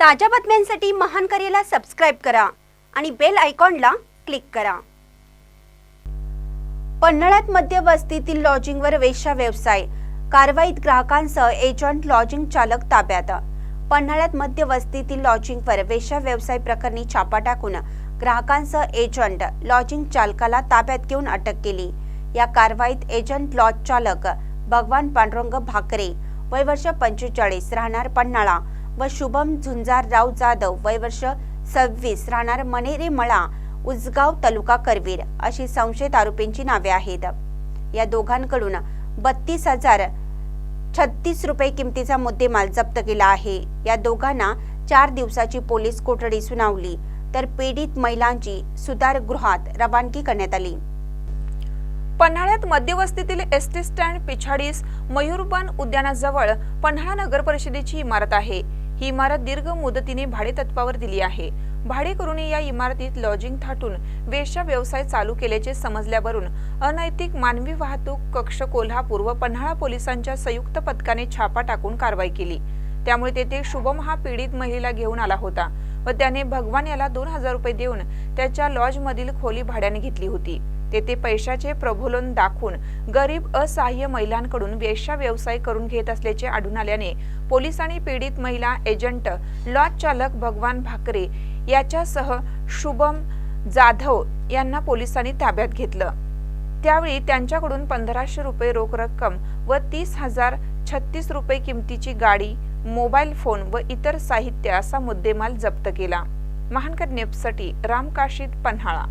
ताज्या बातम्यांसाठी महान करेला सबस्क्राईब करा आणि बेल आयकॉनला क्लिक करा. पन्हाळ्यात मध्यवस्तीतील लॉजिंगवर वेश्या व्यवसाय. कारवाईत ग्राहकांसह एजंट लॉजिंग चालक ताब्यात. पन्हाळ्यात मध्यवस्तीतील लॉजिंगवर वेश्या व्यवसाय प्रकरणी छापा टाकून ग्राहकांसह एजंट लॉजिंग चालकाला ताब्यात घेऊन अटक केली. या कारवाईत एजंट लॉज चालक भगवान पांडुरंग भाकरे वय वर्ष पंचेचाळीस राहणार पन्हाळा. व शुभम झुंजारराव जाधव वय वर्ष सव्वीस. राहणार मनेरे मळा उजगाव तालुका करवीर अशी संशयित आरोपींची नावे आहेत. या दोघांकडून बत्तीस हजार छत्तीस रुपये किमतीचा मुद्देमाल जप्त केला आहे. या दोघांना चार दिवसाची पोलीस कोठडी सुनावली तर पीडित महिलांची सुधारगृहात रवानगी करण्यात आली. पन्हाळ्यात मध्यवस्तीतील एस टी स्टँड पिछाडीस मयूरबान उद्यानाजवळ पन्हाळा नगर परिषदेची इमारत आहे. ही इमारत दीर्घ मुदतीने भाडेतत्वावर दिली आहे. भाडेकरूंनी या इमारतीत लॉजिंग थाटून वेश्या व्यवसाय चालू केल्याचे समजल्यावरून अनैतिक मानवी वाहतूक कक्ष कोल्हापूर व पन्हाळा पोलिसांच्या संयुक्त पथकाने छापा टाकून कारवाई केली. त्यामुळे तेथे शुभम हा पीडित महिलेला घेऊन आला होता. व त्याने भगवान याला दोन हजार रुपये देऊन त्याच्या लॉजमधील खोली भाड्याने घेतली होती. तेथे पैशाचे प्रभोलन दाखवून गरीब असहाय्य महिलांकडून वेश्या व्यवसाय करून घेत असल्याचे आढळून आल्याने पोलिसांनी पीडित महिला एजंट लॉज चालक भगवान भाकरे याच्यासह शुभम जाधव यांना पोलिसांनी ताब्यात घेतलं. त्यावेळी त्यांच्याकडून पंधराशे रुपये रोख रक्कम व तीस हजार छत्तीस रुपये किमतीची गाडी मोबाईल फोन व इतर साहित्य असा मुद्देमाल जप्त केला. महानकर नेपसाठी राम काशीद पन्हाळा